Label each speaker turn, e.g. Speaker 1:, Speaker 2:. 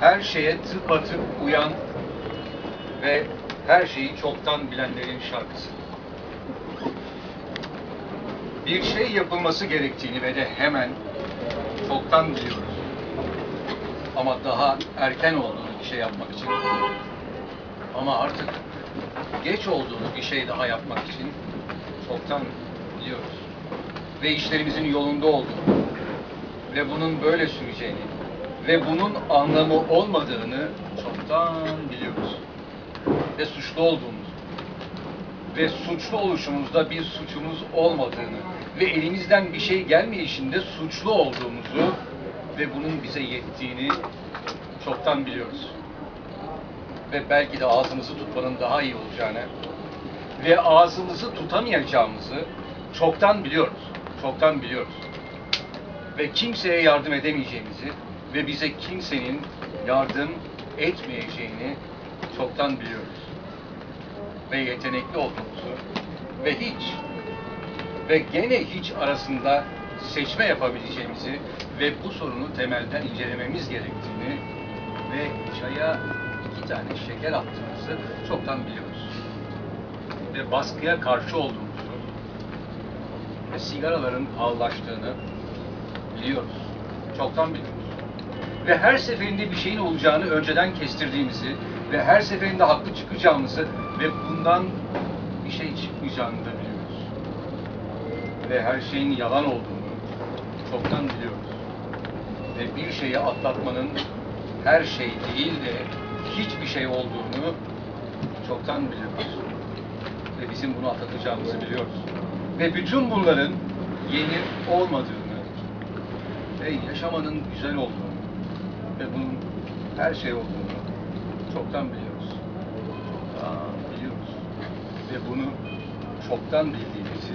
Speaker 1: her şeye tıpatıp uyan ve her şeyi çoktan bilenlerin şarkısı. Bir şey yapılması gerektiğini ve de hemen çoktan biliyoruz. Ama daha erken olduğunu bir şey yapmak için ama artık geç olduğunu bir şey daha yapmak için çoktan biliyoruz. Ve işlerimizin yolunda olduğunu ve bunun böyle süreceğini ve bunun anlamı olmadığını çoktan biliyoruz. Ve suçlu olduğumuzu ve suçlu oluşumuzda bir suçumuz olmadığını ve elimizden bir şey gelmeyişinde suçlu olduğumuzu ve bunun bize yettiğini çoktan biliyoruz. Ve belki de ağzımızı tutmanın daha iyi olacağını ve ağzımızı tutamayacağımızı çoktan biliyoruz. Çoktan biliyoruz. Ve kimseye yardım edemeyeceğimizi ve bize kimsenin yardım etmeyeceğini çoktan biliyoruz. Ve yetenekli olduğumuzu ve hiç ve gene hiç arasında seçme yapabileceğimizi ve bu sorunu temelden incelememiz gerektiğini ve çaya iki tane şeker attığımızı çoktan biliyoruz. Ve baskıya karşı olduğumuzu ve sigaraların pahalılaştığını biliyoruz. Çoktan biliyoruz. Ve her seferinde bir şeyin olacağını önceden kestirdiğimizi ve her seferinde haklı çıkacağımızı ve bundan bir şey çıkmayacağını da biliyoruz. Ve her şeyin yalan olduğunu çoktan biliyoruz. Ve bir şeyi atlatmanın her şey değil de hiçbir şey olduğunu çoktan biliyoruz. Ve bizim bunu atlatacağımızı biliyoruz. Ve bütün bunların yeni olmadığını ve yaşamanın güzel olduğunu her şey olduğunu çoktan biliyoruz. Çoktan biliyoruz. Ve bunu çoktan bildiğimizi.